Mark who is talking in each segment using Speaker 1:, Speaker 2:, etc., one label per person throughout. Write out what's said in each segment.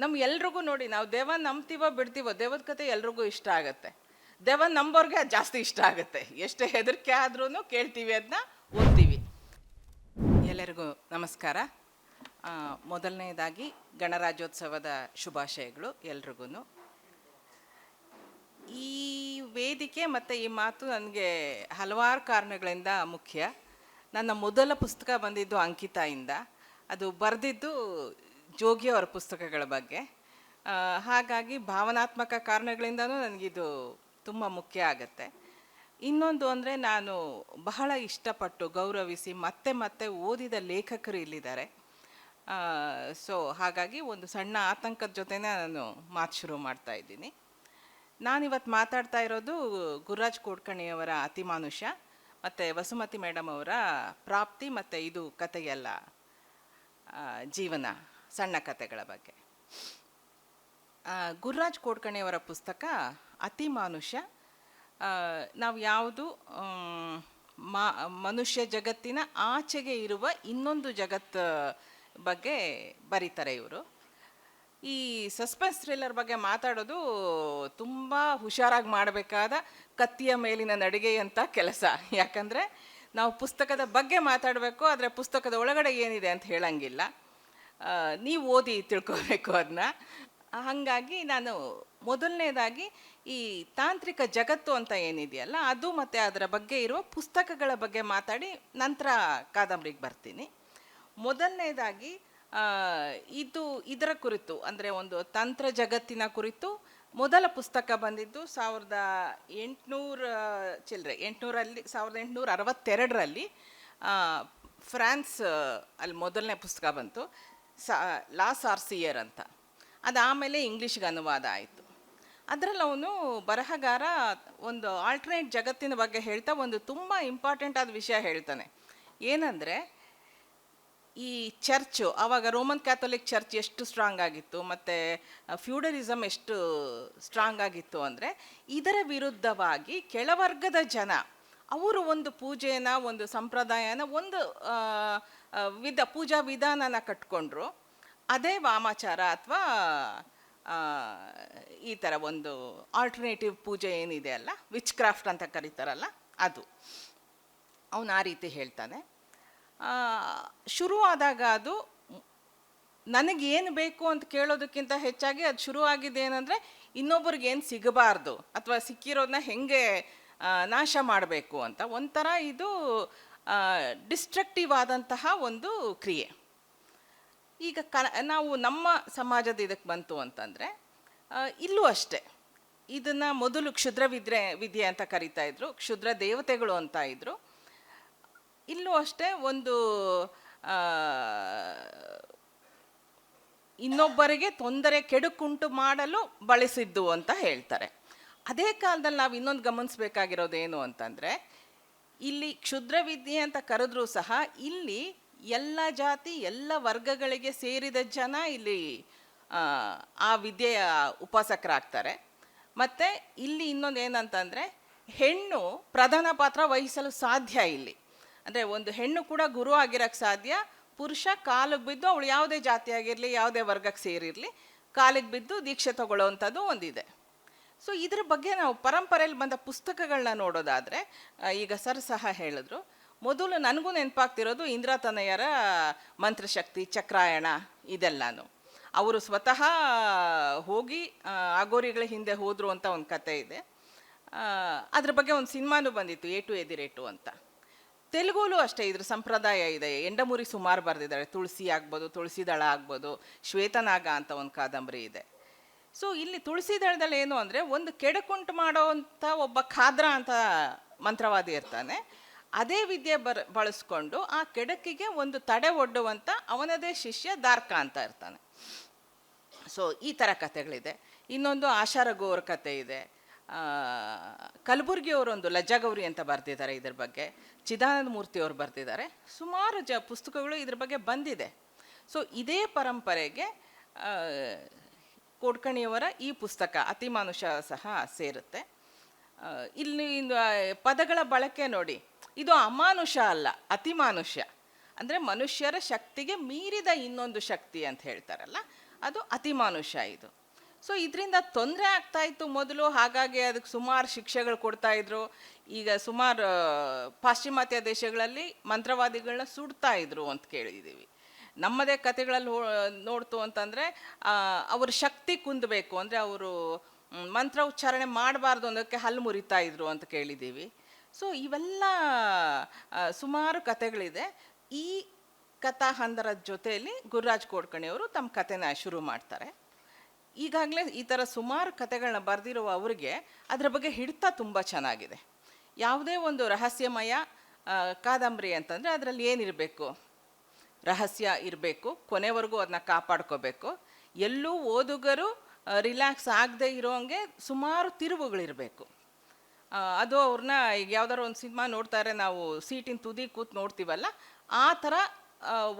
Speaker 1: ನಮ್ಗೆ ಎಲ್ರಿಗೂ ನೋಡಿ, ನಾವು ದೇವ ನಂಬ್ತೀವೋ ಬಿಡ್ತೀವೋ, ದೇವದ ಕತೆ ಎಲ್ರಿಗೂ ಇಷ್ಟ ಆಗುತ್ತೆ. ದೇವ ನಂಬೋರ್ಗೆ ಜಾಸ್ತಿ ಇಷ್ಟ ಆಗುತ್ತೆ. ಎಷ್ಟೇ ಹೆದರಿಕೆ ಆದ್ರೂ ಕೇಳ್ತೀವಿ ಅದನ್ನ ಓದ್ತೀವಿ. ಎಲ್ಲರಿಗೂ ನಮಸ್ಕಾರ. ಮೊದಲನೇದಾಗಿ ಗಣರಾಜ್ಯೋತ್ಸವದ ಶುಭಾಶಯಗಳು ಎಲ್ರಿಗೂ ಈ ವೇದಿಕೆ ಮತ್ತು ಈ ಮಾತು ನನಗೆ ಹಲವಾರು ಕಾರಣಗಳಿಂದ ಮುಖ್ಯ. ನನ್ನ ಮೊದಲ ಪುಸ್ತಕ ಬಂದಿದ್ದು ಅಂಕಿತಾಯಿಂದ ಅದು ಬರೆದಿದ್ದು ಜೋಗಿ ಅವರ ಪುಸ್ತಕಗಳ ಬಗ್ಗೆ. ಹಾಗಾಗಿ ಭಾವನಾತ್ಮಕ ಕಾರಣಗಳಿಂದನೂ ನನಗಿದು ತುಂಬ ಮುಖ್ಯ ಆಗುತ್ತೆ. ಇನ್ನೊಂದು ಅಂದರೆ ನಾನು ಬಹಳ ಇಷ್ಟಪಟ್ಟು ಗೌರವಿಸಿ ಮತ್ತೆ ಮತ್ತೆ ಓದಿದ ಲೇಖಕರು ಇಲ್ಲಿದ್ದಾರೆ. ಸೊ ಹಾಗಾಗಿ ಒಂದು ಸಣ್ಣ ಆತಂಕದ ಜೊತೆನೇ ನಾನು ಮಾತು ಶುರು ಮಾಡ್ತಾ ಇದ್ದೀನಿ. ನಾನಿವತ್ತು ಮಾತಾಡ್ತಾ ಇರೋದು ಗುರುರಾಜ್ ಕೋಡ್ಕಣಿಯವರ ಅತಿಮಾನುಷ ಮತ್ತು ವಸುಮತಿ ಮೇಡಮ್ ಅವರ ಪ್ರಾಪ್ತಿ, ಮತ್ತು ಇದು ಕಥೆಯಲ್ಲ ಜೀವನ. ಸಣ್ಣ ಕಥೆಗಳ ಬಗ್ಗೆ. ಗುರುರಾಜ್ ಕೋಡ್ಕಣಿಯವರ ಪುಸ್ತಕ ಅತಿ ಮಾನುಷ್ಯ. ನಾವು ಯಾವುದು ಮಾ, ಮನುಷ್ಯ ಜಗತ್ತಿನ ಆಚೆಗೆ ಇರುವ ಇನ್ನೊಂದು ಜಗತ್ತು ಬಗ್ಗೆ ಬರೀತಾರೆ ಇವರು. ಈ ಸಸ್ಪೆನ್ಸ್ ಥ್ರಿಲ್ಲರ್ ಬಗ್ಗೆ ಮಾತಾಡೋದು ತುಂಬ ಹುಷಾರಾಗಿ ಮಾಡಬೇಕಾದ ಕತ್ತಿಯ ಮೇಲಿನ ನಡಿಗೆಯಂಥ ಕೆಲಸ. ಯಾಕಂದರೆ ನಾವು ಪುಸ್ತಕದ ಬಗ್ಗೆ ಮಾತಾಡಬೇಕು, ಆದರೆ ಪುಸ್ತಕದ ಒಳಗಡೆ ಏನಿದೆ ಅಂತ ಹೇಳಂಗಿಲ್ಲ. ನೀವು ಓದಿ ತಿಳ್ಕೊಬೇಕು ಅದನ್ನ ಹಾಗಾಗಿ ನಾನು ಮೊದಲನೇದಾಗಿ ಈ ತಾಂತ್ರಿಕ ಜಗತ್ತು ಅಂತ ಏನಿದೆಯಲ್ಲ, ಅದು ಮತ್ತು ಅದರ ಬಗ್ಗೆ ಇರುವ ಪುಸ್ತಕಗಳ ಬಗ್ಗೆ ಮಾತಾಡಿ ನಂತರ ಕಾದಂಬರಿಗೆ ಬರ್ತೀನಿ. ಮೊದಲನೇದಾಗಿ ಇದು ಇದರ ಕುರಿತು, ಅಂದರೆ ಒಂದು ತಂತ್ರ ಜಗತ್ತಿನ ಕುರಿತು ಮೊದಲ ಪುಸ್ತಕ ಬಂದಿದ್ದು ಸಾವಿರದ ಎಂಟುನೂರ ಚಿಲ್ಲರೆ ಎಂಟುನೂರಲ್ಲಿ, ಸಾವಿರದ ಎಂಟುನೂರ ಅರವತ್ತೆರಡರಲ್ಲಿ ಫ್ರಾನ್ಸ್, ಅಲ್ಲಿ ಮೊದಲನೇ ಪುಸ್ತಕ ಬಂತು. ಸಾ ಲಾಸ್ ಆರ್ಸಿಯರ್ ಅಂತ. ಅದು ಆಮೇಲೆ ಇಂಗ್ಲೀಷ್ಗೆ ಅನುವಾದ ಆಯಿತು. ಅದರಲ್ಲಿ ಅವನು ಬರಹಗಾರ ಒಂದು ಆಲ್ಟರ್ನೇಟ್ ಜಗತ್ತಿನ ಬಗ್ಗೆ ಹೇಳ್ತಾ ಒಂದು ತುಂಬ ಇಂಪಾರ್ಟೆಂಟ್ ಆದ ವಿಷಯ ಹೇಳ್ತಾನೆ. ಏನಂದರೆ, ಈ ಚರ್ಚು ಆವಾಗ ರೋಮನ್ ಕ್ಯಾಥೋಲಿಕ್ ಚರ್ಚ್ ಎಷ್ಟು ಸ್ಟ್ರಾಂಗ್ ಆಗಿತ್ತು, ಮತ್ತು ಫ್ಯೂಡರಿಸಮ್ ಎಷ್ಟು ಸ್ಟ್ರಾಂಗ್ ಆಗಿತ್ತು ಅಂದರೆ, ಇದರ ವಿರುದ್ಧವಾಗಿ ಕೆಳವರ್ಗದ ಜನ, ಅವರು ಒಂದು ಪೂಜೆನ, ಒಂದು ಸಂಪ್ರದಾಯನ, ಒಂದು ವಿಧ, ಪೂಜಾ ವಿಧಾನನ ಕಟ್ಕೊಂಡ್ರು. ಅದೇ ವಾಮಾಚಾರ ಅಥವಾ ಈ ಥರ ಒಂದು ಆಲ್ಟರ್ನೇಟಿವ್ ಪೂಜೆ ಏನಿದೆ ಅಲ್ಲ ವಿಚ್ ಕ್ರಾಫ್ಟ್ ಅಂತ ಕರೀತಾರಲ್ಲ, ಅದು. ಅವನು ಆ ರೀತಿ ಹೇಳ್ತಾನೆ. ಶುರುವಾದಾಗ ಅದು ನನಗೇನು ಬೇಕು ಅಂತ ಕೇಳೋದಕ್ಕಿಂತ ಹೆಚ್ಚಾಗಿ ಅದು ಶುರುವಾಗಿದೆ ಏನಂದರೆ ಇನ್ನೊಬ್ರಿಗೆ ಏನು ಸಿಗಬಾರ್ದು ಅಥವಾ ಸಿಕ್ಕಿರೋದನ್ನ ಹೆಂಗೆ ನಾಶ ಮಾಡಬೇಕು ಅಂತ. ಒಂಥರ ಇದು ಡಿಸ್ಟ್ರಕ್ಟಿವ್ ಆದಂತಹ ಒಂದು ಕ್ರಿಯೆ. ಈಗ ಕ ನಾವು ನಮ್ಮ ಸಮಾಜದ ಇದಕ್ಕೆ ಬಂತು ಅಂತಂದರೆ ಇಲ್ಲೂ ಅಷ್ಟೇ. ಇದನ್ನು ಮೊದಲು ಕ್ಷುದ್ರ ವಿದ್ಯೆ ವಿದ್ಯೆ ಅಂತ ಕರಿತಾ ಇದ್ರು, ಕ್ಷುದ್ರ ದೇವತೆಗಳು ಅಂತ ಇದ್ರು. ಇಲ್ಲೂ ಅಷ್ಟೇ ಒಂದು ಇನ್ನೊಬ್ಬರಿಗೆ ತೊಂದರೆ ಕೆಡುಕುಂಟು ಮಾಡಲು ಬಳಸಿದ್ದು ಅಂತ ಹೇಳ್ತಾರೆ. ಅದೇ ಕಾಲದಲ್ಲಿ ನಾವು ಇನ್ನೊಂದು ಗಮನಿಸಬೇಕಾಗಿರೋದೇನು ಅಂತಂದರೆ ಇಲ್ಲಿ ಕ್ಷುದ್ರ ವಿದ್ಯೆ ಅಂತ ಕರೆದ್ರೂ ಸಹ ಇಲ್ಲಿ ಎಲ್ಲ ಜಾತಿ ಎಲ್ಲ ವರ್ಗಗಳಿಗೆ ಸೇರಿದ ಜನ ಇಲ್ಲಿ ಆ, ವಿದ್ಯೆಯ ಉಪಾಸಕರಾಗ್ತಾರೆ. ಮತ್ತು ಇಲ್ಲಿ ಇನ್ನೊಂದು ಏನಂತಂದರೆ ಹೆಣ್ಣು ಪ್ರಧಾನ ಪಾತ್ರ ವಹಿಸಲು ಸಾಧ್ಯ ಇಲ್ಲಿ. ಅಂದರೆ ಒಂದು ಹೆಣ್ಣು ಕೂಡ ಗುರು ಆಗಿರೋಕ್ಕೆ ಸಾಧ್ಯ ಪುರುಷ ಕಾಲಿಗೆ ಬಿದ್ದು ಅವಳು ಯಾವುದೇ ಜಾತಿಯಾಗಿರಲಿ ಯಾವುದೇ ವರ್ಗಕ್ಕೆ ಸೇರಿರಲಿ ಕಾಲಿಗೆ ಬಿದ್ದು ದೀಕ್ಷೆ ತಗೊಳ್ಳೋವಂಥದ್ದು ಒಂದಿದೆ. ಸೊ ಇದ್ರ ಬಗ್ಗೆ ನಾವು ಪರಂಪರೆಯಲ್ಲಿ ಬಂದ ಪುಸ್ತಕಗಳನ್ನ ನೋಡೋದಾದರೆ ಈಗ ಸರ್ ಸಹ ಹೇಳಿದ್ರು. ಮೊದಲು ನನಗೂ ನೆನಪಾಗ್ತಿರೋದು ಇಂದ್ರತನಯರ ಮಂತ್ರಶಕ್ತಿ, ಚಕ್ರಾಯಣ ಇದೆಲ್ಲಾನು. ಅವರು ಸ್ವತಃ ಹೋಗಿ ಆಗೋರಿಗಳ ಹಿಂದೆ ಹೋದರು ಅಂತ ಒಂದು ಕತೆ ಇದೆ. ಅದ್ರ ಬಗ್ಗೆ ಒಂದು ಸಿನಿಮಾನೂ ಬಂದಿತ್ತು, ಏಟು ಎದಿರೇಟು ಅಂತ. ತೆಲುಗುಲು ಅಷ್ಟೇ, ಇದ್ರ ಸಂಪ್ರದಾಯ ಇದೆ. ಎಂಡಮೂರಿ ಸುಮಾರು ಬರೆದಿದ್ದಾರೆ. ತುಳಸಿ ಆಗ್ಬೋದು, ತುಳಸಿದಳ ಆಗ್ಬೋದು, ಶ್ವೇತನಾಗ ಅಂತ ಒಂದು ಕಾದಂಬರಿ ಇದೆ. ಸೊ ಇಲ್ಲಿ ತುಳಸಿ ದಳದಲ್ಲಿ ಏನು ಅಂದರೆ, ಒಂದು ಕೆಡಕುಂಟು ಮಾಡೋವಂಥ ಒಬ್ಬ ಖಾದ್ರ ಅಂತ ಮಂತ್ರವಾದಿ ಇರ್ತಾನೆ. ಅದೇ ವಿದ್ಯೆ ಬರ್, ಬಳಸ್ಕೊಂಡು ಆ ಕೆಡಕಿಗೆ ಒಂದು ತಡೆ ಒಡ್ಡುವಂಥ ಅವನದೇ ಶಿಷ್ಯ ದಾರ್ಕ ಅಂತ ಇರ್ತಾನೆ. ಸೊ ಈ ಥರ ಕಥೆಗಳಿದೆ. ಇನ್ನೊಂದು ಆಶಾರ ಅವ್ರ ಕತೆ ಇದೆ ಕಲಬುರ್ಗಿ ಅವರೊಂದು ಲಜ್ಜಾಗೌರಿ ಅಂತ ಬರೆದಿದ್ದಾರೆ ಇದ್ರ ಬಗ್ಗೆ. ಚಿದಾನಂದ ಮೂರ್ತಿ ಅವರು ಬರೆದಿದ್ದಾರೆ. ಸುಮಾರು ಜ, ಪುಸ್ತಕಗಳು ಇದ್ರ ಬಗ್ಗೆ ಬಂದಿದೆ. ಸೊ ಇದೇ ಪರಂಪರೆಗೆ ಕೋಡ್ಕಣಿಯವರ ಈ ಪುಸ್ತಕ ಅತಿಮಾನುಷ ಸಹ ಸೇರುತ್ತೆ. ಇಲ್ಲಿ ಪದಗಳ ಬಳಕೆ ನೋಡಿ, ಇದು ಅಮಾನುಷ ಅಲ್ಲ ಅತಿಮಾನುಷ್ಯ ಅಂದರೆ ಮನುಷ್ಯರ ಶಕ್ತಿಗೆ ಮೀರಿದ ಇನ್ನೊಂದು ಶಕ್ತಿ ಅಂತ ಹೇಳ್ತಾರಲ್ಲ, ಅದು ಅತಿಮಾನುಷ ಇದು. ಸೊ ಇದರಿಂದ ತೊಂದರೆ ಆಗ್ತಾ ಇತ್ತು ಮೊದಲು, ಹಾಗಾಗಿ ಅದಕ್ಕೆ ಸುಮಾರು ಶಿಕ್ಷೆಗಳು ಕೊಡ್ತಾ ಇದ್ರು. ಈಗ ಸುಮಾರು ಪಾಶ್ಚಿಮಾತ್ಯ ದೇಶಗಳಲ್ಲಿ ಮಂತ್ರವಾದಿಗಳನ್ನ ಸುಡ್ತಾ ಇದ್ರು ಅಂತ ಕೇಳಿದ್ದೀವಿ ನಮ್ಮದೇ ಕತೆಗಳಲ್ಲಿ ನೋಡ್ತು ಅಂತಂದರೆ ಅವ್ರ ಶಕ್ತಿ ಕುಂದಬೇಕು. ಅಂದರೆ ಅವರು ಮಂತ್ರ ಉಚ್ಚಾರಣೆ ಮಾಡಬಾರ್ದು ಅನ್ನೋದಕ್ಕೆ ಹಲ್ಲು ಮುರಿತಾ ಇದ್ರು ಅಂತ ಕೇಳಿದ್ದೀವಿ. ಸೊ ಇವೆಲ್ಲ ಸುಮಾರು ಕತೆಗಳಿದೆ ಈ ಕಥಾ ಹಂದರ ಜೊತೆಯಲ್ಲಿ ಗುರುರಾಜ್ ಕೋಡ್ಕಣಿಯವರು ತಮ್ಮ ಕತೆನ ಶುರು ಮಾಡ್ತಾರೆ. ಈಗಾಗಲೇ ಈ ಥರ ಸುಮಾರು ಕತೆಗಳನ್ನ ಬರೆದಿರುವ ಅವರಿಗೆ ಅದರ ಬಗ್ಗೆ ಹಿಡಿತ ತುಂಬ ಚೆನ್ನಾಗಿದೆ. ಯಾವುದೇ ಒಂದು ರಹಸ್ಯಮಯ ಕಾದಂಬರಿ ಅಂತಂದರೆ ಅದರಲ್ಲಿ ಏನಿರಬೇಕು? ರಹಸ್ಯ ಇರಬೇಕು, ಕೊನೆವರೆಗೂ ಅದನ್ನ ಕಾಪಾಡ್ಕೋಬೇಕು. ಎಲ್ಲೂ ಓದುಗರು ರಿಲ್ಯಾಕ್ಸ್ ಆಗದೆ ಇರೋಂಗೆ ಸುಮಾರು ತಿರುವುಗಳಿರಬೇಕು. ಅದು ಅವ್ರನ್ನ ಈಗ ಯಾವ್ದಾದ್ರು ಒಂದು ಸಿನಿಮಾ ನೋಡ್ತಾರೆ, ನಾವು ಸೀಟಿನ ತುದಿ ಕೂತ್ ನೋಡ್ತೀವಲ್ಲ, ಆ ಥರ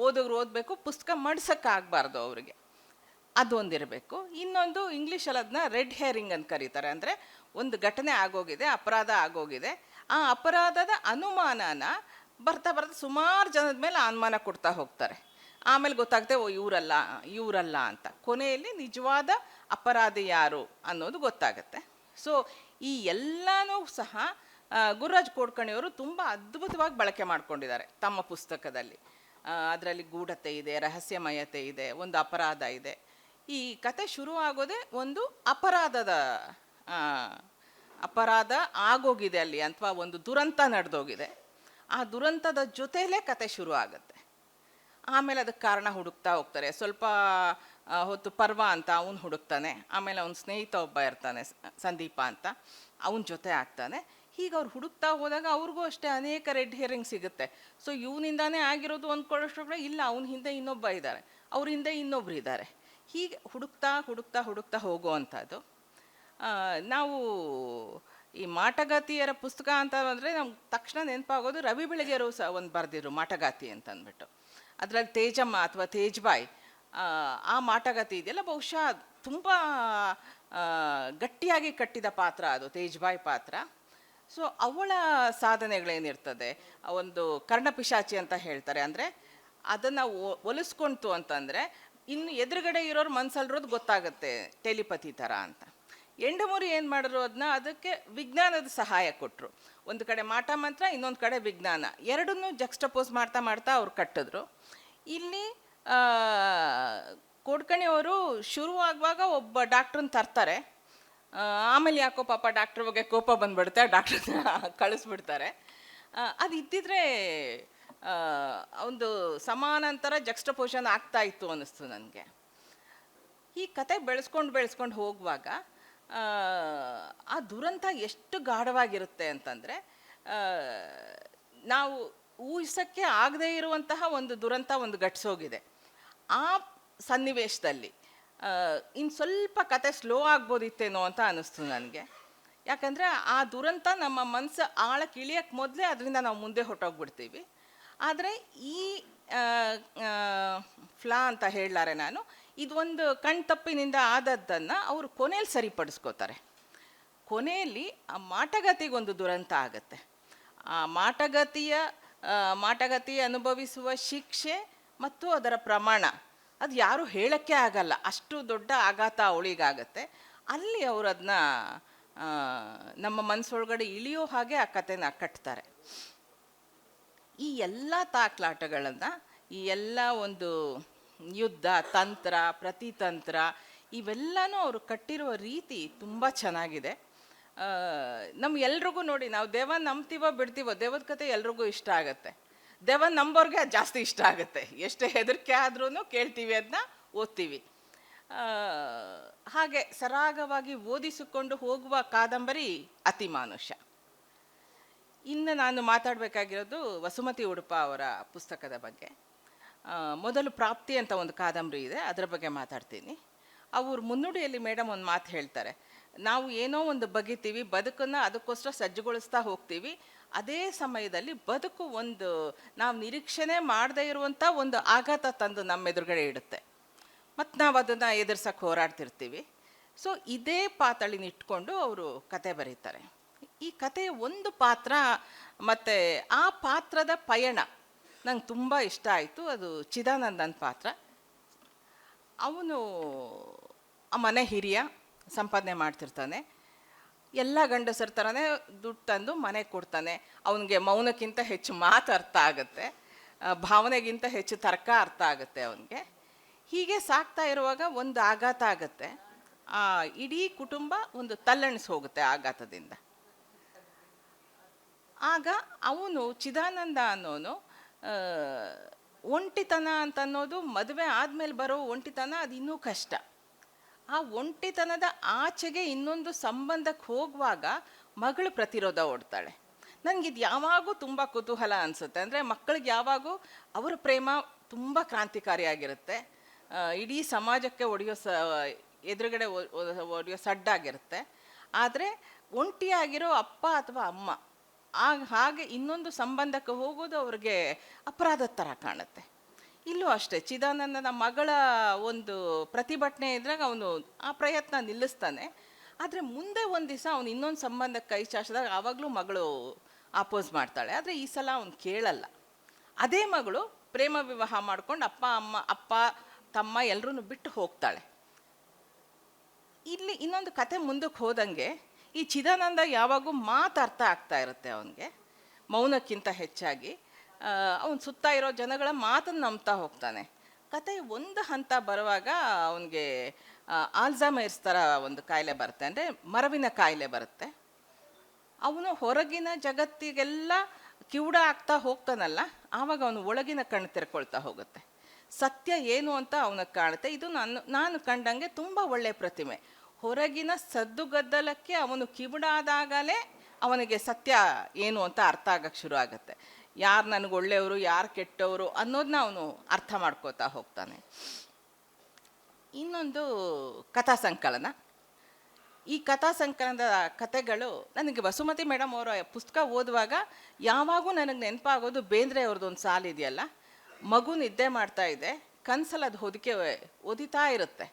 Speaker 1: ಓದೋರು ಓದಬೇಕು, ಪುಸ್ತಕ ಮಡ್ಸೋಕ್ಕಾಗಬಾರ್ದು ಅವರಿಗೆ. ಅದೊಂದಿರಬೇಕು. ಇನ್ನೊಂದು ಇಂಗ್ಲೀಷಲ್ಲಿ ಅದನ್ನ ರೆಡ್ ಹೇರಿಂಗ್ ಅಂತ ಕರೀತಾರೆ. ಅಂದರೆ ಒಂದು ಘಟನೆ ಆಗೋಗಿದೆ, ಅಪರಾಧ ಆಗೋಗಿದೆ. ಆ ಅಪರಾಧದ ಅನುಮಾನನ ಬರ್ತಾ ಬರ್ತಾ ಸುಮಾರು ಜನದ ಮೇಲೆ ಅನುಮಾನ ಕೊಡ್ತಾ ಹೋಗ್ತಾರೆ. ಆಮೇಲೆ ಗೊತ್ತಾಗುತ್ತೆ ಓ, ಇವರಲ್ಲ ಇವರಲ್ಲ ಅಂತ. ಕೊನೆಯಲ್ಲಿ ನಿಜವಾದ ಅಪರಾಧಿ ಯಾರು ಅನ್ನೋದು ಗೊತ್ತಾಗುತ್ತೆ. ಸೊ ಈ ಎಲ್ಲನೂ ಸಹ ಗುರುರಾಜ್ ಕೋಡ್ಕಣಿಯವರು ತುಂಬ ಅದ್ಭುತವಾಗಿ ಬಳಕೆ ಮಾಡ್ಕೊಂಡಿದ್ದಾರೆ ತಮ್ಮ ಪುಸ್ತಕದಲ್ಲಿ. ಅದರಲ್ಲಿ ಗೂಢತೆ ಇದೆ, ರಹಸ್ಯಮಯತೆ ಇದೆ, ಒಂದು ಅಪರಾಧ ಇದೆ. ಈ ಕತೆ ಶುರು ಆಗೋದೇ ಒಂದು ಅಪರಾಧದ ಅಪರಾಧ ಆಗೋಗಿದೆ ಅಲ್ಲಿ, ಅಥವಾ ಒಂದು ದುರಂತ ನಡೆದೋಗಿದೆ. ಆ ದುರಂತದ ಜೊತೆಯಲ್ಲೇ ಕತೆ ಶುರು ಆಗುತ್ತೆ ಆಮೇಲೆ ಅದಕ್ಕೆ ಕಾರಣ ಹುಡುಕ್ತಾ ಹೋಗ್ತಾರೆ. ಸ್ವಲ್ಪ ಹೊತ್ತು ಪರ್ವ ಅಂತ ಅವನು ಹುಡುಕ್ತಾನೆ. ಆಮೇಲೆ ಅವನ ಸ್ನೇಹಿತ ಒಬ್ಬ ಇರ್ತಾನೆ ಸಂದೀಪ ಅಂತ. ಅವನ ಜೊತೆ ಆಗ್ತಾನೆ. ಹೀಗೆ ಅವ್ರು ಹುಡುಕ್ತಾ ಹೋದಾಗ ಅವ್ರಿಗೂ ಅಷ್ಟೇ ಅನೇಕ ರೆಡ್ ಹೇರಿಂಗ್ ಸಿಗುತ್ತೆ. ಸೊ, ಇವನಿಂದಾನೇ ಆಗಿರೋದು ಅಂದ್ಕೊಳ್ಳೋಷ್ಟು ಇಲ್ಲ, ಅವನ ಹಿಂದೆ ಇನ್ನೊಬ್ಬ ಇದ್ದಾರೆ. ಅವ್ರ ಹಿಂದೆ ಇನ್ನೊಬ್ರು ಇದ್ದಾರೆ. ಹೀಗೆ ಹುಡುಕ್ತಾ ಹುಡುಕ್ತಾ ಹುಡುಕ್ತಾ ಹೋಗುವಂಥದ್ದು. ನಾವು ಈ ಮಾಟಗಾತಿಯರ ಪುಸ್ತಕ ಅಂತ ಅಂದರೆ ನಮ್ಗೆ ತಕ್ಷಣ ನೆನಪಾಗೋದು ರವಿ ಬೆಳಗೆಯರು ಸಹ ಒಂದು ಬರೆದಿದ್ರು ಮಾಟಗಾತಿ ಅಂತ ಅಂದ್ಬಿಟ್ಟು. ಅದರಲ್ಲಿ ತೇಜಮ್ಮ ಅಥವಾ ತೇಜ್ಬಾಯಿ ಆ, ಮಾಟಗಾತಿ ಇದೆಯಲ್ಲ ಬಹುಶಃ ತುಂಬ ಗಟ್ಟಿಯಾಗಿ ಕಟ್ಟಿದ ಪಾತ್ರ ಅದು ತೇಜ್ಬಾಯಿ ಪಾತ್ರ. ಸೊ ಅವಳ ಸಾಧನೆಗಳೇನಿರ್ತದೆ? ಒಂದು ಕರ್ಣಪಿಶಾಚಿ ಅಂತ ಹೇಳ್ತಾರೆ. ಅಂದರೆ ಅದನ್ನು ಒಲಿಸ್ಕೊಂತು ಅಂತಂದರೆ ಇನ್ನು ಎದುರುಗಡೆ ಇರೋರು ಮನ್ಸಲ್ಲಿರೋದು ಗೊತ್ತಾಗುತ್ತೆ ಟೆಲಿಪತಿ ಥರ ಅಂತ. ಎಂಡಮೂರಿ ಏನು ಮಾಡಿದ್ರು ಅದನ್ನ ಅದಕ್ಕೆ ವಿಜ್ಞಾನದ ಸಹಾಯ ಕೊಟ್ಟರು ಒಂದು ಕಡೆ ಮಾಟ ಮಂತ್ರ ಇನ್ನೊಂದು ಕಡೆ ವಿಜ್ಞಾನ. ಎರಡನ್ನೂ ಜಕ್ಸ್ಟಪೋಸ್ ಮಾಡ್ತಾ ಮಾಡ್ತಾ ಅವ್ರು ಕಟ್ಟಿದ್ರು. ಇಲ್ಲಿ ಆ, ಕೋಡ್ಕಣಿಯವರು ಶುರುವಾಗುವಾಗ ಒಬ್ಬ ಡಾಕ್ಟ್ರನ್ನ ತರ್ತಾರೆ. ಆ, ಆಮೇಲೆ ಯಾಕೋ ಪಾಪ ಡಾಕ್ಟ್ರ್ ಬಗ್ಗೆ ಕೋಪ ಬಂದ್ಬಿಡುತ್ತೆ ಡಾಕ್ಟ್ರನ್ನ ಕಳಿಸ್ಬಿಡ್ತಾರೆ. ಅದು ಇದ್ದಿದ್ರೆ ಆ, ಒಂದು ಸಮಾನಾಂತರ ಜಕ್ಸ್ಟಪೋಷನ್ ಆಗ್ತಾ ಇತ್ತು ಅನ್ನಿಸ್ತು ನನಗೆ. ಈ ಕತೆ ಬೆಳೆಸ್ಕೊಂಡು ಬೆಳೆಸ್ಕೊಂಡು ಹೋಗುವಾಗ ಆ, ದುರಂತ ಎಷ್ಟು ಗಾಢವಾಗಿರುತ್ತೆ ಅಂತಂದರೆ ನಾವು ಊಹಿಸೋಕ್ಕೆ ಆಗದೇ ಇರುವಂತಹ ಒಂದು ದುರಂತ ಒಂದು ಘಟಿಸೋಗಿದೆ. ಆ ಸನ್ನಿವೇಶದಲ್ಲಿ ಇನ್ನು ಸ್ವಲ್ಪ ಕತೆ ಸ್ಲೋ ಆಗ್ಬೋದಿತ್ತೇನೋ ಅಂತ ಅನ್ನಿಸ್ತು ನನಗೆ. ಯಾಕಂದರೆ ಆ ದುರಂತ ನಮ್ಮ ಮನಸ್ಸು ಆಳಕ್ಕೆ ಇಳಿಯೋಕ್ಕೆ ಮೊದಲೇ ಅದರಿಂದ ನಾವು ಮುಂದೆ ಹೊಟ್ಟೋಗ್ಬಿಡ್ತೀವಿ ಆದರೆ ಈ ಫ್ಲಾ ಅಂತ ಹೇಳಲಾರೆ ನಾನು ಇದೊಂದು ಕಣ್ತಪ್ಪಿನಿಂದ ಆದದ್ದನ್ನು ಅವರು ಕೊನೆಯಲ್ಲಿ ಸರಿಪಡಿಸ್ಕೋತಾರೆ. ಕೊನೆಯಲ್ಲಿ ಆ ಮಾಟಗತಿಗೊಂದು ದುರಂತ ಆಗುತ್ತೆ. ಆ ಮಾಟಗತಿಯ ಮಾಟಗತಿ ಅನುಭವಿಸುವ ಶಿಕ್ಷೆ ಮತ್ತು ಅದರ ಪ್ರಮಾಣ, ಅದು ಯಾರೂ ಹೇಳೋಕ್ಕೆ ಆಗಲ್ಲ. ಅಷ್ಟು ದೊಡ್ಡ ಆಘಾತ ಅವಳಿಗಾಗತ್ತೆ. ಅಲ್ಲಿ ಅವರು ಅದನ್ನ ನಮ್ಮ ಮನಸ್ಸೊಳಗಡೆ ಇಳಿಯೋ ಹಾಗೆ ಆ ಕಥೆನ ಕಟ್ತಾರೆ. ಈ ಎಲ್ಲ ತಾಕ್ಲಾಟಗಳನ್ನು, ಈ ಎಲ್ಲ ಒಂದು ಯುದ್ಧ, ತಂತ್ರ, ಪ್ರತಿತಂತ್ರ, ಇವೆಲ್ಲನೂ ಅವರು ಕಟ್ಟಿರುವ ರೀತಿ ತುಂಬ ಚೆನ್ನಾಗಿದೆ. ನಮ್ಗೆಲ್ರಿಗೂ ನೋಡಿ, ನಾವು ದೇವ ನಂಬ್ತೀವೋ ಬಿಡ್ತೀವೋ, ದೇವದ ಕತೆ ಎಲ್ರಿಗೂ ಇಷ್ಟ ಆಗುತ್ತೆ. ದೇವ ನಂಬೋರ್ಗೆ ಅದು ಜಾಸ್ತಿ ಇಷ್ಟ ಆಗುತ್ತೆ. ಎಷ್ಟೇ ಹೆದರಿಕೆ ಆದ್ರೂ ಕೇಳ್ತೀವಿ ಅದನ್ನ ಓದ್ತೀವಿ. ಹಾಗೆ ಸರಾಗವಾಗಿ ಓದಿಸಿಕೊಂಡು ಹೋಗುವ ಕಾದಂಬರಿ ಅತಿ ಮಾನುಷ. ಇನ್ನು ನಾನು ಮಾತಾಡಬೇಕಾಗಿರೋದು ವಸುಮತಿ ಉಡುಪ ಅವರ ಪುಸ್ತಕದ ಬಗ್ಗೆ. ಮೊದಲು ಪ್ರಾಪ್ತಿ ಅಂತ ಒಂದು ಕಾದಂಬರಿ ಇದೆ, ಅದರ ಬಗ್ಗೆ ಮಾತಾಡ್ತೀನಿ. ಅವ್ರ ಮುನ್ನುಡಿಯಲ್ಲಿ ಮೇಡಮ್ ಒಂದು ಮಾತು ಹೇಳ್ತಾರೆ, ನಾವು ಏನೋ ಒಂದು ಬಗಿತೀವಿ ಬದುಕನ್ನು ಅದಕ್ಕೋಸ್ಕರ ಸಜ್ಜುಗೊಳಿಸ್ತಾ ಹೋಗ್ತೀವಿ, ಅದೇ ಸಮಯದಲ್ಲಿ ಬದುಕು ಒಂದು, ನಾವು ನಿರೀಕ್ಷೆನೇ ಮಾಡದೇ ಇರುವಂಥ ಒಂದು ಆಘಾತ ತಂದು ನಮ್ಮ ಎದುರುಗಡೆ ಇಡುತ್ತೆ. ಮತ್ತು ನಾವು ಅದನ್ನು ಎದುರ್ಸಕ್ಕೆ ಹೋರಾಡ್ತಿರ್ತೀವಿ. ಸೊ ಇದೇ ಪಾತಳಿನ ಇಟ್ಕೊಂಡು ಅವರು ಕತೆ ಬರೀತಾರೆ. ಈ ಕಥೆಯ ಒಂದು ಪಾತ್ರ ಮತ್ತು ಆ ಪಾತ್ರದ ಪಯಣ ನಂಗೆ ತುಂಬ ಇಷ್ಟ ಆಯಿತು. ಅದು ಚಿದಾನಂದನ್ ಪಾತ್ರ. ಅವನು ಆ ಮನೆ ಹಿರಿಯ, ಸಂಪಾದನೆ ಮಾಡ್ತಿರ್ತಾನೆ. ಎಲ್ಲ ಗಂಡಸರ ಥರನೇ ದುಡ್ಡು ತಂದು ಮನೆಗೆ ಕೊಡ್ತಾನೆ. ಅವನಿಗೆ ಮೌನಕ್ಕಿಂತ ಹೆಚ್ಚು ಮಾತು ಅರ್ಥ ಆಗುತ್ತೆ. ಭಾವನೆಗಿಂತ ಹೆಚ್ಚು ತರ್ಕ ಅರ್ಥ ಆಗುತ್ತೆ ಅವನಿಗೆ. ಹೀಗೆ ಸಾಕ್ತಾ ಇರುವಾಗ ಒಂದು ಆಘಾತ ಆಗುತ್ತೆ. ಇಡೀ ಕುಟುಂಬ ಒಂದು ತಲ್ಲಣಿಸಿ ಹೋಗುತ್ತೆ ಆಘಾತದಿಂದ. ಆಗ ಅವನು ಚಿದಾನಂದ ಅನ್ನೋನು ಒಂಟಿತನ ಅಂತ ಅನ್ನೋದು ಮದುವೆ ಆದಮೇಲೆ ಬರೋ ಒಂಟಿತನ ಅದು ಇನ್ನೂ ಕಷ್ಟ. ಆ ಒಂಟಿತನದ ಆಚೆಗೆ ಇನ್ನೊಂದು ಸಂಬಂಧಕ್ಕೆ ಹೋಗುವಾಗ ಮಗಳು ಪ್ರತಿರೋಧ ಓಡ್ತಾಳೆ. ಇದು ಯಾವಾಗೂ ತುಂಬ ಕುತೂಹಲ ಅನಿಸುತ್ತೆ. ಅಂದರೆ ಮಕ್ಕಳಿಗೆ ಯಾವಾಗೂ ಅವರ ಪ್ರೇಮ ತುಂಬ ಕ್ರಾಂತಿಕಾರಿಯಾಗಿರುತ್ತೆ. ಇಡೀ ಸಮಾಜಕ್ಕೆ ಒಡೆಯೋ ಸ, ಎದುರುಗಡೆ ಒಡೆಯೋ ಸಡ್ಡಾಗಿರುತ್ತೆ. ಆದರೆ ಒಂಟಿಯಾಗಿರೋ ಅಪ್ಪ ಅಥವಾ ಅಮ್ಮ ಆಗ ಹಾಗೆ ಇನ್ನೊಂದು ಸಂಬಂಧಕ್ಕೆ ಹೋಗೋದು ಅವ್ರಿಗೆ ಅಪರಾಧದ ಥರ ಕಾಣುತ್ತೆ. ಇಲ್ಲೂ ಅಷ್ಟೇ, ಚಿದಾನಂದನ ಮಗಳ ಒಂದು ಪ್ರತಿಭಟನೆ ಇದ್ರಾಗ ಅವನು ಆ ಪ್ರಯತ್ನ ನಿಲ್ಲಿಸ್ತಾನೆ. ಆದರೆ ಮುಂದೆ ಒಂದು ದಿವಸ ಅವನು ಇನ್ನೊಂದು ಸಂಬಂಧಕ್ಕೆ ಕೈ ಚಾಚಿದಾಗ ಆವಾಗಲೂ ಮಗಳು ಆಪೋಸ್ ಮಾಡ್ತಾಳೆ. ಆದರೆ ಈ ಸಲ ಅವನು ಕೇಳಲ್ಲ. ಅದೇ ಮಗಳು ಪ್ರೇಮ ವಿವಾಹ ಮಾಡ್ಕೊಂಡು ಅಪ್ಪ, ಅಮ್ಮ, ಅಪ್ಪ, ತಮ್ಮ ಎಲ್ಲರೂ ಬಿಟ್ಟು ಹೋಗ್ತಾಳೆ. ಇಲ್ಲಿ ಇನ್ನೊಂದು ಕತೆ ಮುಂದಕ್ಕೆ ಹೋದಂಗೆ ಈ ಚಿದಾನಂದ ಯಾವಾಗೂ ಮಾತು ಅರ್ಥ ಆಗ್ತಾ ಇರುತ್ತೆ ಅವನಿಗೆ, ಮೌನಕ್ಕಿಂತ ಹೆಚ್ಚಾಗಿ. ಅವನು ಸುತ್ತ ಇರೋ ಜನಗಳ ಮಾತನ್ನು ನಂಬ್ತಾ ಹೋಗ್ತಾನೆ. ಕತೆ ಒಂದು ಹಂತ ಬರುವಾಗ ಅವನಿಗೆ ಆಲ್ಝಮೈರ್ಸ್ ಥರ ಒಂದು ಕಾಯಿಲೆ ಬರುತ್ತೆ. ಅಂದರೆ ಮರವಿನ ಕಾಯಿಲೆ ಬರುತ್ತೆ. ಅವನು ಹೊರಗಿನ ಜಗತ್ತಿಗೆಲ್ಲ ಕಿವುಡ ಆಗ್ತಾ ಹೋಗ್ತಾನಲ್ಲ, ಆವಾಗ ಅವನು ಒಳಗಿನ ಕಣ್ಣು ತೆರ್ಕೊಳ್ತಾ ಹೋಗುತ್ತೆ. ಸತ್ಯ ಏನು ಅಂತ ಅವನಿಗೆ ಕಾಣುತ್ತೆ. ಇದು ನಾನು ನಾನು ಕಂಡಂಗೆ ತುಂಬ ಒಳ್ಳೆಯ ಪ್ರತಿಮೆ. ಹೊರಗಿನ ಸದ್ದುಗದ್ದಲಕ್ಕೆ ಅವನು ಕಿವುಡಾದಾಗಲೇ ಅವನಿಗೆ ಸತ್ಯ ಏನು ಅಂತ ಅರ್ಥ ಆಗಕ್ಕೆ ಶುರು ಆಗುತ್ತೆ. ಯಾರು ನನಗೆ ಒಳ್ಳೆಯವರು, ಯಾರು ಕೆಟ್ಟವರು ಅನ್ನೋದನ್ನ ಅವನು ಅರ್ಥ ಮಾಡ್ಕೋತಾ ಹೋಗ್ತಾನೆ. ಇನ್ನೊಂದು ಕಥಾ ಸಂಕಲನ. ಈ ಕಥಾ ಸಂಕಲನದ ಕಥೆಗಳು ನನಗೆ ವಸುಮತಿ ಮೇಡಮ್ ಅವರ ಪುಸ್ತಕ ಓದುವಾಗ ಯಾವಾಗೂ ನನಗೆ ನೆನಪಾಗೋದು ಬೇಂದ್ರೆ ಅವ್ರದ್ದು ಒಂದು ಸಾಲಿದೆಯಲ್ಲ ಮಗು ನಿದ್ದೆ ಮಾಡ್ತಾ ಇದೆ ಕನ್ಸಲ್ಲಿ ಅದು ಹೊದಿಕೆ, ಒದಿತಾ ಇರುತ್ತೆ.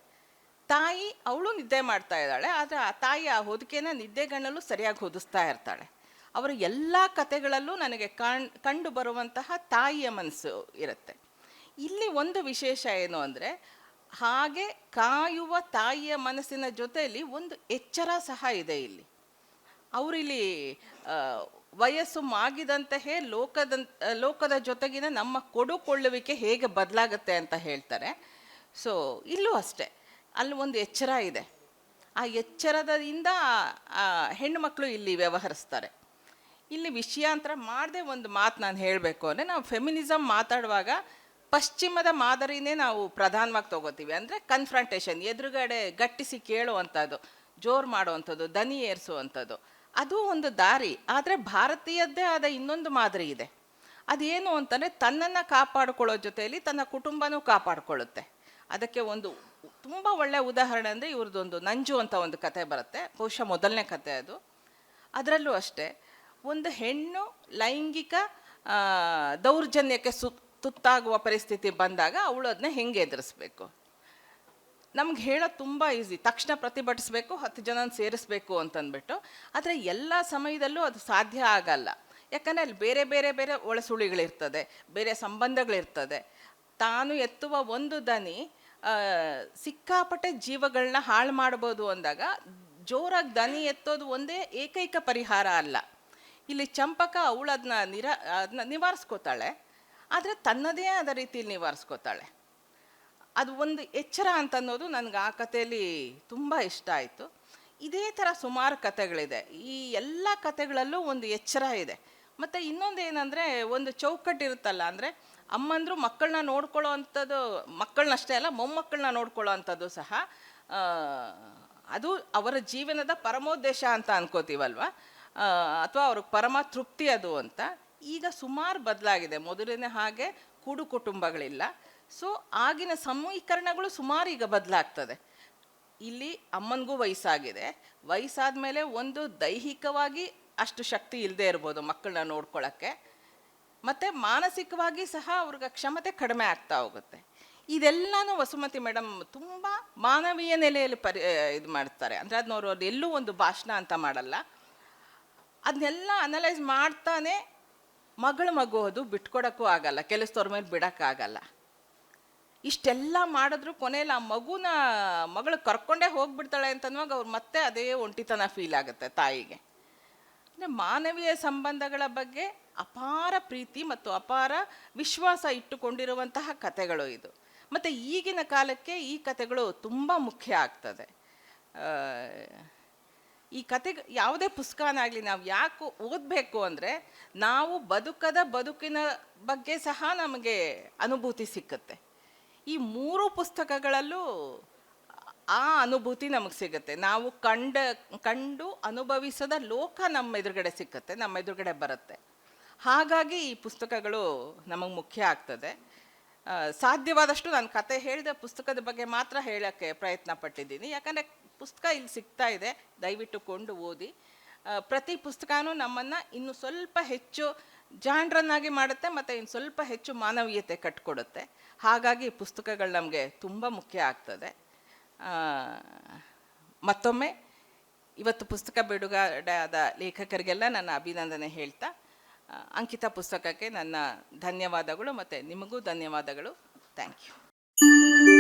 Speaker 1: ತಾಯಿ ಅವಳು ನಿದ್ದೆ ಮಾಡ್ತಾ ಇದ್ದಾಳೆ, ಆದರೆ ಆ ತಾಯಿ ಆ ಹೊದಿಕೆನ ನಿದ್ದೆಗಣ್ಣಲ್ಲೂ ಸರಿಯಾಗಿ ಹೊದಿಸ್ತಾ ಇರ್ತಾಳೆ. ಅವರ ಎಲ್ಲ ಕಥೆಗಳಲ್ಲೂ ನನಗೆ ಕಣ್, ಕಂಡು ಬರುವಂತಹ ತಾಯಿಯ ಮನಸ್ಸು ಇರುತ್ತೆ. ಇಲ್ಲಿ ಒಂದು ವಿಶೇಷ ಏನು ಅಂದರೆ, ಹಾಗೆ ಕಾಯುವ ತಾಯಿಯ ಮನಸ್ಸಿನ ಜೊತೆಯಲ್ಲಿ ಒಂದು ಎಚ್ಚರ ಸಹ ಇದೆ ಇಲ್ಲಿ. ಅವರಿಲ್ಲಿ ವಯಸ್ಸು ಮಾಗಿದಂತೆಯೇ ಲೋಕದ ಲೋಕದ ಜೊತೆಗಿನ ನಮ್ಮ ಕೊಡುಕೊಳ್ಳುವಿಕೆ ಹೇಗೆ ಬದಲಾಗುತ್ತೆ ಅಂತ ಹೇಳ್ತಾರೆ. ಸೊ ಇಲ್ಲೂ ಅಷ್ಟೇ. ಅಲ್ಲಿ ಒಂದು ಎಚ್ಚರ ಇದೆ. ಆ ಎಚ್ಚರದಿಂದ ಹೆಣ್ಣುಮಕ್ಕಳು ಇಲ್ಲಿ ವ್ಯವಹರಿಸ್ತಾರೆ. ಇಲ್ಲಿ ವಿಷಯಾಂತರ ಮಾಡದೆ ಒಂದು ಮಾತು ನಾನು ಹೇಳಬೇಕು ಅಂದರೆ, ನಾವು ಫೆಮಿನಿಸಮ್ ಮಾತಾಡುವಾಗ ಪಶ್ಚಿಮದ ಮಾದರಿನೇ ನಾವು ಪ್ರಧಾನವಾಗಿ ತಗೋತೀವಿ. ಅಂದರೆ ಕನ್ಫ್ರಂಟೇಷನ್ ಎದುರುಗಡೆ ಗಟ್ಟಿಸಿ ಕೇಳುವಂಥದ್ದು, ಜೋರು ಮಾಡುವಂಥದ್ದು, ದನಿ ಏರಿಸುವಂಥದ್ದು. ಅದು ಒಂದು ದಾರಿ. ಆದರೆ ಭಾರತೀಯದ್ದೇ ಆದ ಇನ್ನೊಂದು ಮಾದರಿ ಇದೆ. ಅದೇನು ಅಂತಂದರೆ, ತನ್ನನ್ನು ಕಾಪಾಡಿಕೊಳ್ಳೋ ಜೊತೆಯಲ್ಲಿ ತನ್ನ ಕುಟುಂಬನೂ ಕಾಪಾಡಿಕೊಳ್ಳುತ್ತೆ. ಅದಕ್ಕೆ ಒಂದು ತುಂಬ ಒಳ್ಳೆಯ ಉದಾಹರಣೆ ಅಂದರೆ ಇವ್ರದ್ದೊಂದು ನಂಜು ಅಂತ ಒಂದು ಕತೆ ಬರುತ್ತೆ. ಬಹುಶಃ ಮೊದಲನೇ ಕತೆ ಅದು. ಅದರಲ್ಲೂ ಅಷ್ಟೇ, ಒಂದು ಹೆಣ್ಣು ಲೈಂಗಿಕ ದೌರ್ಜನ್ಯಕ್ಕೆ ಸು, ತುತ್ತಾಗುವ ಪರಿಸ್ಥಿತಿ ಬಂದಾಗ ಅವಳು ಅದನ್ನ ಹೆಂಗೆ ಎದುರಿಸ್ಬೇಕು? ನಮ್ಗೆ ಹೇಳೋದು ತುಂಬ ಈಸಿ ತಕ್ಷಣ ಪ್ರತಿಭಟಿಸಬೇಕು, ಹತ್ತು ಜನ ಸೇರಿಸ್ಬೇಕು ಅಂತಂದ್ಬಿಟ್ಟು, ಆದರೆ ಎಲ್ಲ ಸಮಯದಲ್ಲೂ ಅದು ಸಾಧ್ಯ ಆಗಲ್ಲ. ಯಾಕಂದರೆ ಅಲ್ಲಿ ಬೇರೆ ಬೇರೆ ಬೇರೆ ಒಳಸುಳಿಗಳಿರ್ತದೆ, ಬೇರೆ ಸಂಬಂಧಗಳಿರ್ತದೆ. ತಾನು ಎತ್ತುವ ಒಂದು ದನಿ ಸಿಕ್ಕಾಪಟ್ಟೆ ಜೀವಗಳನ್ನ ಹಾಳು ಮಾಡ್ಬೋದು ಅಂದಾಗ ಜೋರಾಗಿ ದನಿ ಎತ್ತೋದು ಒಂದೇ ಏಕೈಕ ಪರಿಹಾರ ಅಲ್ಲ. ಇಲ್ಲಿ ಚಂಪಕ ಅವಳು ಅದನ್ನ ನಿರ ಅದನ್ನ ನಿವಾರಿಸ್ಕೋತಾಳೆ, ಆದರೆ ತನ್ನದೇ ಆದ ರೀತಿಯಲ್ಲಿ ನಿವಾರಿಸ್ಕೋತಾಳೆ. ಅದು ಒಂದು ಎಚ್ಚರ ಅಂತ ಅನ್ನೋದು ನನಗೆ ಆ ಕಥೆಯಲ್ಲಿ ತುಂಬ ಇಷ್ಟ ಆಯಿತು. ಇದೇ ಥರ ಸುಮಾರು ಕಥೆಗಳಿದೆ. ಈ ಎಲ್ಲ ಕಥೆಗಳಲ್ಲೂ ಒಂದು ಎಚ್ಚರ ಇದೆ. ಮತ್ತು ಇನ್ನೊಂದು ಏನಂದರೆ ಒಂದು ಚೌಕಟ್ಟು ಇರುತ್ತಲ್ಲ ಅಂದರೆ ಅಮ್ಮಂದರು ಮಕ್ಕಳನ್ನ ನೋಡ್ಕೊಳ್ಳೋ ಅಂಥದ್ದು ಮಕ್ಕಳನ್ನಷ್ಟೇ ಅಲ್ಲ ಮೊಮ್ಮಕ್ಕಳನ್ನ ನೋಡ್ಕೊಳ್ಳೋ ಅಂಥದ್ದು ಸಹ ಅದು ಅವರ ಜೀವನದ ಪರಮೋದ್ದೇಶ ಅಂತ ಅನ್ಕೋತೀವಲ್ವ? ಅಥವಾ ಅವ್ರಿಗೆ ಪರಮ ತೃಪ್ತಿ ಅದು ಅಂತ. ಈಗ ಸುಮಾರು ಬದಲಾಗಿದೆ. ಮೊದಲಿನ ಹಾಗೆ ಕೂಡು ಕುಟುಂಬಗಳಿಲ್ಲ. ಸೊ, ಆಗಿನ ಸಮೀಕರಣಗಳು ಸುಮಾರು ಈಗ ಬದಲಾಗ್ತದೆ. ಇಲ್ಲಿ ಅಮ್ಮನಿಗೂ ವಯಸ್ಸಾಗಿದೆ. ವಯಸ್ಸಾದ ಮೇಲೆ ಒಂದು ದೈಹಿಕವಾಗಿ ಅಷ್ಟು ಶಕ್ತಿ ಇಲ್ಲದೆ ಇರ್ಬೋದು ಮಕ್ಕಳನ್ನ ನೋಡ್ಕೊಳ್ಳೋಕ್ಕೆ ಮತ್ತು ಮಾನಸಿಕವಾಗಿ ಸಹ ಅವ್ರಿಗೆ ಕ್ಷಮತೆ ಕಡಿಮೆ ಆಗ್ತಾ ಹೋಗುತ್ತೆ. ಇದೆಲ್ಲನೂ ವಸುಮತಿ ಮೇಡಮ್ ತುಂಬ ಮಾನವೀಯ ನೆಲೆಯಲ್ಲಿ ಪರಿ ಇದು ಮಾಡ್ತಾರೆ. ಅಂದರೆ ಅದನ್ನ ಅವರು ಎಲ್ಲೂ ಒಂದು ಭಾಷಣ ಅಂತ ಮಾಡಲ್ಲ. ಅದನ್ನೆಲ್ಲ ಅನಲೈಸ್ ಮಾಡ್ತಾನೆ ಮಗಳು ಮಗು ಅದು ಬಿಟ್ಕೊಡೋಕ್ಕೂ ಆಗಲ್ಲ, ಕೆಲಸದವ್ರ ಮೇಲೆ ಬಿಡೋಕ್ಕಾಗಲ್ಲ ಇಷ್ಟೆಲ್ಲ ಮಾಡಿದ್ರು ಕೊನೆಯಲ್ಲಿ ಆ ಮಗುನ, ಮಗಳು ಕರ್ಕೊಂಡೇ ಹೋಗ್ಬಿಡ್ತಾಳೆ ಅಂತನ್ನುವಾಗ ಅವ್ರು ಮತ್ತೆ ಅದೇ ಒಂಟಿತನ ಫೀಲ್ ಆಗುತ್ತೆ ತಾಯಿಗೆ. ಅಂದರೆ ಮಾನವೀಯ ಸಂಬಂಧಗಳ ಬಗ್ಗೆ ಅಪಾರ ಪ್ರೀತಿ ಮತ್ತು ಅಪಾರ ವಿಶ್ವಾಸ ಇಟ್ಟುಕೊಂಡಿರುವಂತಹ ಕಥೆಗಳು ಇದು. ಮತ್ತು ಈಗಿನ ಕಾಲಕ್ಕೆ ಈ ಕಥೆಗಳು ತುಂಬ ಮುಖ್ಯ ಆಗ್ತದೆ. ಈ ಕತೆ ಯಾವುದೇ ಪುಸ್ತಕನಾಗಲಿ ನಾವು ಯಾಕೆ ಓದಬೇಕು ಅಂದರೆ ನಾವು ಬದುಕದ ಬದುಕಿನ ಬಗ್ಗೆ ಸಹ ನಮಗೆ ಅನುಭೂತಿ ಸಿಕ್ಕುತ್ತೆ. ಈ ಮೂರು ಪುಸ್ತಕಗಳಲ್ಲೂ ಆ ಅನುಭೂತಿ ನಮಗೆ ಸಿಗುತ್ತೆ. ನಾವು ಕಂಡ, ಕಂಡು ಅನುಭವಿಸದ ಲೋಕ ನಮ್ಮ ಎದುರುಗಡೆ ಸಿಕ್ಕತ್ತೆ, ನಮ್ಮ ಎದುರುಗಡೆ ಬರುತ್ತೆ. ಹಾಗಾಗಿ ಈ ಪುಸ್ತಕಗಳು ನಮಗೆ ಮುಖ್ಯ ಆಗ್ತದೆ. ಸಾಧ್ಯವಾದಷ್ಟು ನಾನು ಕತೆ ಹೇಳಿದ ಪುಸ್ತಕದ ಬಗ್ಗೆ ಮಾತ್ರ ಹೇಳೋಕ್ಕೆ ಪ್ರಯತ್ನ ಪಟ್ಟಿದ್ದೀನಿ. ಯಾಕಂದರೆ ಪುಸ್ತಕ ಇಲ್ಲಿ ಸಿಗ್ತಾ ಇದೆ, ದಯವಿಟ್ಟು ಕೊಂಡು ಓದಿ. ಪ್ರತಿ ಪುಸ್ತಕನೂ ನಮ್ಮನ್ನು ಇನ್ನು ಸ್ವಲ್ಪ ಹೆಚ್ಚು ಜಾಂಡ್ರನ್ನಾಗಿ ಮಾಡುತ್ತೆ, ಮತ್ತು ಇನ್ನು ಸ್ವಲ್ಪ ಹೆಚ್ಚು ಮಾನವೀಯತೆ ಕಟ್ಕೊಡುತ್ತೆ. ಹಾಗಾಗಿ ಪುಸ್ತಕಗಳು ನಮಗೆ ತುಂಬ ಮುಖ್ಯ ಆಗ್ತದೆ. ಮತ್ತೊಮ್ಮೆ ಇವತ್ತು ಪುಸ್ತಕ ಬಿಡುಗಡೆ ಆದ ಲೇಖಕರಿಗೆಲ್ಲ ನನ್ನ ಅಭಿನಂದನೆ ಹೇಳ್ತಾ ಅಂಕಿತ ಪುಸ್ತಕಕ್ಕೆ ನನ್ನ ಧನ್ಯವಾದಗಳು ಮತ್ತು ನಿಮಗೂ ಧನ್ಯವಾದಗಳು. Thank you